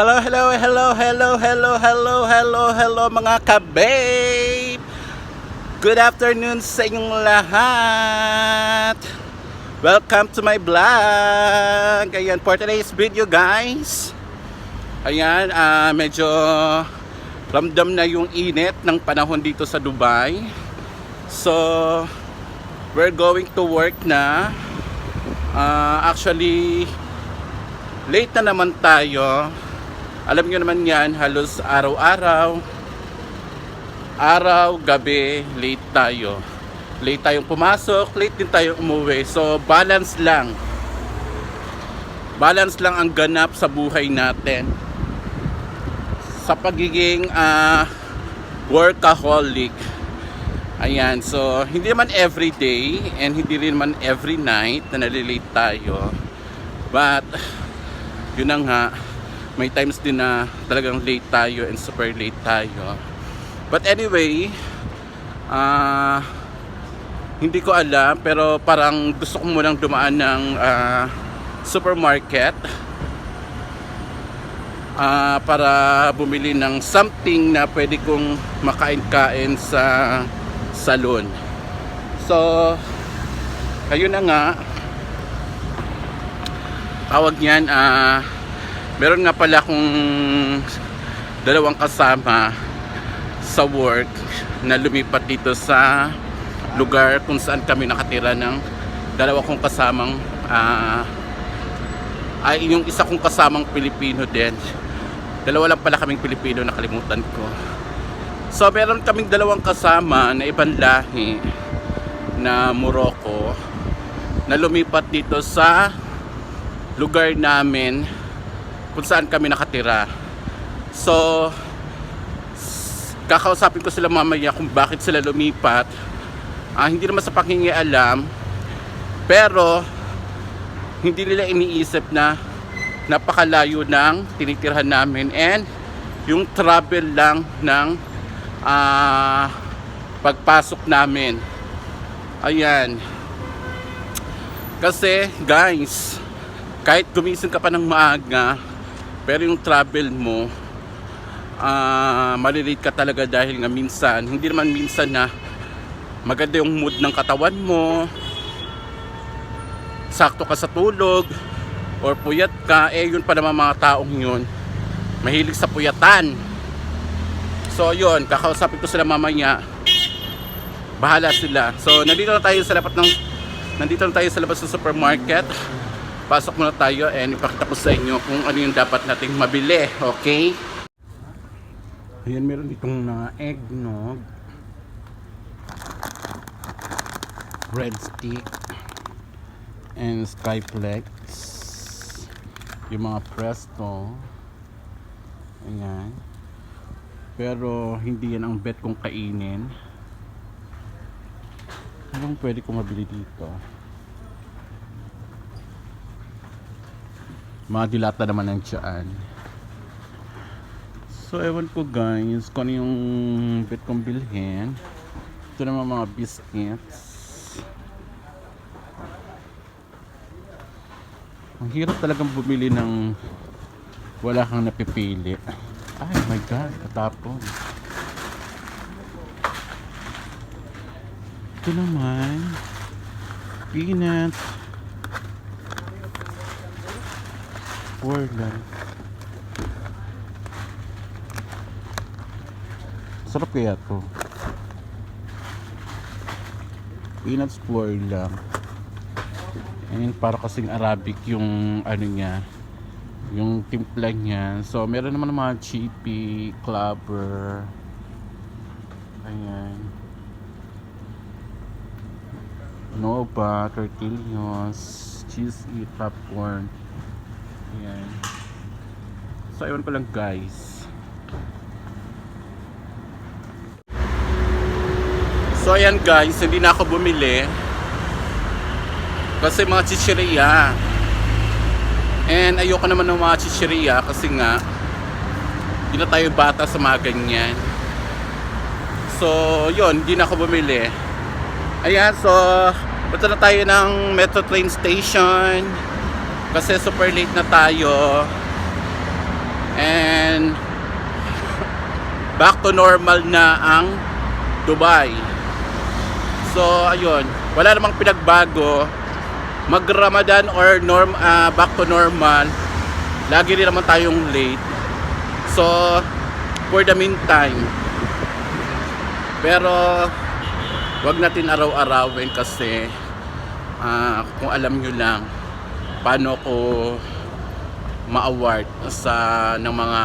Hello, hello, hello, hello, hello, hello, hello, hello mga kababe! Good afternoon sa inyong lahat! Welcome to my vlog! Ayan, for today's video guys. Ayan, ah, medyo ramdam na yung init ng panahon dito sa Dubai. So, we're going to work na. Ah, actually, late na naman tayo. Alam nyo naman yan, halos araw-araw, araw, gabi, late tayo. Late tayong pumasok, late din tayong umuwi. So, balance lang. Balance lang ang ganap sa buhay natin. Sa pagiging ah, workaholic. Ayan, so hindi naman every day and hindi rin naman every night na nalilate tayo. But, yun na nga, may times din na talagang late tayo and super late tayo. But anyway, ah hindi ko alam pero parang gusto ko munang dumaan ng ah, supermarket ah, para bumili ng something na pwede kong makain-kain sa salon. So, ayun na nga, tawag niyan, ah, meron nga pala akong dalawang kasama sa work na lumipat dito sa lugar kung saan kami nakatira ng dalawa kong kasamang ah, ay yung isa kong kasamang Pilipino din. Dalawa lang pala kaming Pilipino nakalimutan ko. So meron kaming dalawang kasama na ibang lahi na Morocco na lumipat dito sa lugar namin kung saan kami nakatira. So, kakausapin ko sila mamaya kung bakit sila lumipat. Ah, hindi naman sa pakingialam, pero hindi nila iniisip na napakalayo ng tinitirhan namin and yung travel lang ng ah, pagpasok namin. Ayan. Kasi guys, kahit gumising ka pa ng maaga, pero yung travel mo, ah malilate ka talaga dahil nga minsan, hindi naman minsan na maganda yung mood ng katawan mo, sakto ka sa tulog, or puyat ka, eh yun pa naman mga taong yun, mahilig sa puyatan. So yun, kakausapin ko sila mamaya, bahala sila. So nandito na tayo sa lapat ng, nandito na tayo sa labas ng supermarket, pasok muna tayo and ipakita ko sa inyo kung ano yung dapat nating mabili, okay? Ayan, meron ditong na eggnog, breadstick, and skyflex, yung mga presto, ayan. Pero hindi yan ang bet kong kainin. Anong pwede kong mabili dito? Mga dilata naman ng tiyan. So, ewan ko guys, kung ano yung bet kong bilhin. Ito naman mga biscuits. Ang hirap talagang bumili ng wala kang napipili. Ay my god, katapon. Ito naman, peanuts, Four lang. Sarap kaya to. Peanuts four lang. And para kasing Arabic yung ano niya. Yung timpla niya. So meron naman mga chippy, clover. Ayan. Nova, tortillas, cheese popcorn. Ayan. So, ewan ko lang guys. So, ayan guys, hindi na ako bumili. Kasi mga chicheria. And ayoko naman ng mga chicheria kasi nga, hindi tayo bata sa mga ganyan. So, yun, hindi na ako bumili. Ayan, so, punta na tayo ng metro train station. Kasi super late na tayo. And back to normal na ang Dubai. So ayun, wala namang pinagbago. Mag Ramadan or norm ah, back to normal. Lagi rin naman tayong late. So for the meantime, pero wag natin araw-arawin kasi ah, kung alam nyo lang paano ko ma-award sa ng mga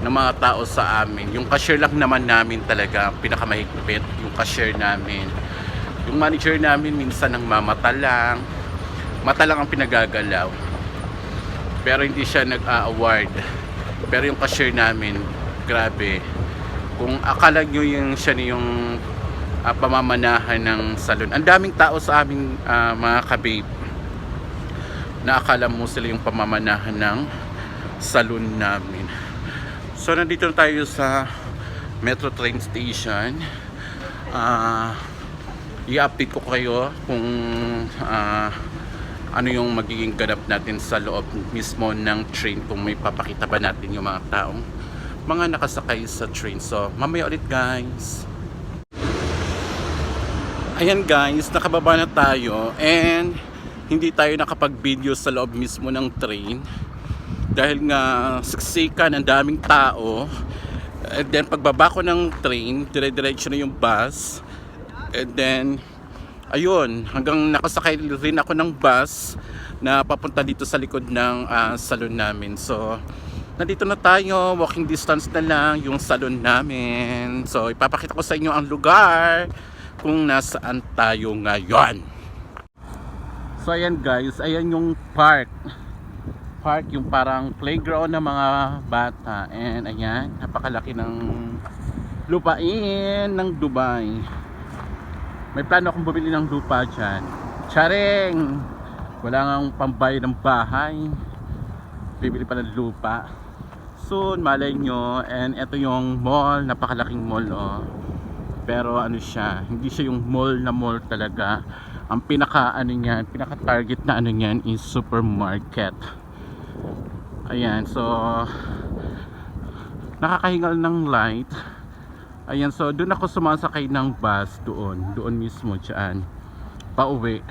ng mga tao sa amin. Yung cashier lang naman namin talaga pinakamahigpit, yung cashier namin. Yung manager namin minsan ang mamata lang. Ang pinagagalaw. Pero hindi siya nag-award. Pero yung cashier namin, grabe. Kung akala nyo yung siya yung ah, pamamanahan ng salon. Ang daming tao sa aming ah, mga kababe na akala mo sila yung pamamanahan ng salon namin. So nandito na tayo sa Metro Train Station. Ah, i-update ko kayo kung ah, ano yung magiging ganap natin sa loob mismo ng train kung may papakita ba natin yung mga taong mga nakasakay sa train. So, mamaya ulit guys. Ayan guys, nakababa na tayo and hindi tayo nakapag-video sa loob mismo ng train. Dahil nga siksikan ang daming tao. And then pagbaba ko ng train dire-diretso na yung bus. And then ayun hanggang nakasakay rin ako ng bus na papunta dito sa likod ng ah, salon namin. So nandito na tayo walking distance na lang yung salon namin. So ipapakita ko sa inyo ang lugar kung nasaan tayo ngayon so ayan guys. Ayan yung park. Park yung parang playground ng mga bata. And ayan napakalaki ng lupain ng Dubai. May plano akong bumili ng lupa dyan. Charing! Wala nga pambayad ng bahay. Bibili pa ng lupa. Soon malay nyo. And ito yung mall. Napakalaking mall oh. Pero ano siya? Hindi siya yung mall na mall talaga ang pinaka ano niyan pinaka target na ano niyan is supermarket Ayan, so nakakahingal ng light. Ayan, so doon ako sumasakay ng bus doon, doon mismo diyan. Pauwi.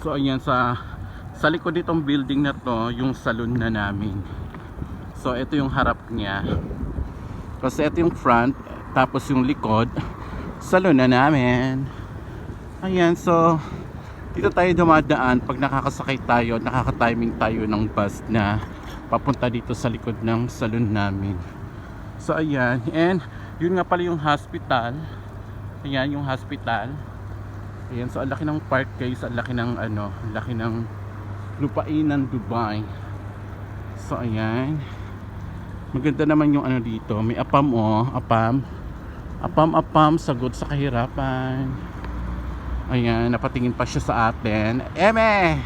So ayan sa sa likod nitong building na to, yung salon na namin. So ito yung harap niya. Kasi ito yung front, tapos yung likod, salon na namin. Ayan, so dito tayo dumadaan pag nakakasakay tayo, nakaka-timing tayo ng bus na papunta dito sa likod ng salon namin. So ayan, and yun nga pala yung hospital. Ayan yung hospital. Ayan, so ang laki ng park guys, ang laki ng ano, ang laki ng lupain ng Dubai. So ayan. Maganda naman yung ano dito, may apam oh, apam. Apam apam, sagot sa kahirapan. Ayan, napatingin pa siya sa atin. Eme!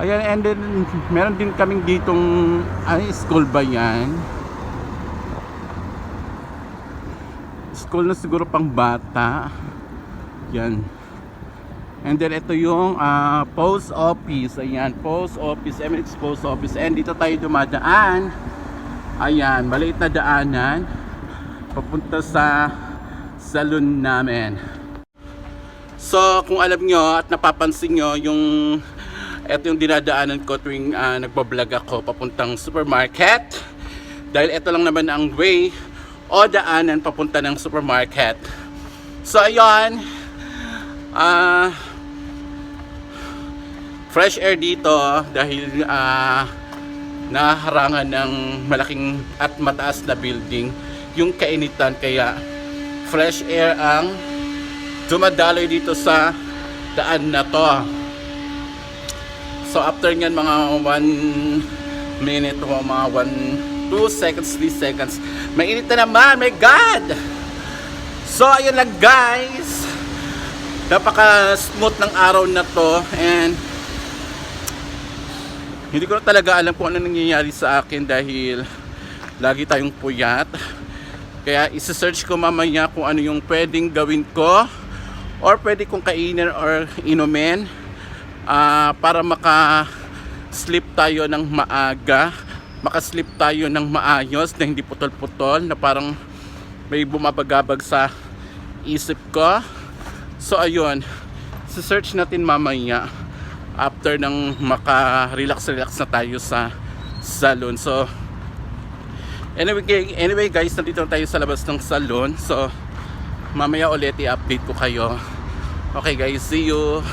Ayan, and then meron din kaming ditong ay, school ba yan? School na siguro pang bata. Yan. And then ito yung ah, post office. Ayan, post office, MX post office. And dito tayo dumadaan. Ayan, maliit na daanan. Papunta sa salon namin. So, kung alam nyo at napapansin nyo, yung ito yung dinadaanan ko tuwing uh, nagbablog ako papuntang supermarket. Dahil ito lang naman ang way o daanan papunta ng supermarket. So, ayun. Ah... fresh air dito dahil ah naharangan ng malaking at mataas na building yung kainitan kaya fresh air ang dumadaloy dito sa daan na to. So after nyan mga 1 minute o mga 1 2 seconds 3 seconds mainit na naman my god! So ayun lang guys. Napaka smooth ng araw na to and hindi ko na talaga alam kung ano nangyayari sa akin dahil lagi tayong puyat kaya isa-search ko mamaya kung ano yung pwedeng gawin ko or pwede kong kainin or inumin ah, para maka sleep tayo ng maaga, makasleep tayo ng maayos na hindi putol-putol na parang may bumabagabag sa isip ko. So ayun, search natin mamaya after ng maka-relax-relax na tayo sa salon. So anyway, anyway guys, nandito na tayo sa labas ng salon. So mamaya ulit i-update ko kayo. Okay guys, see you.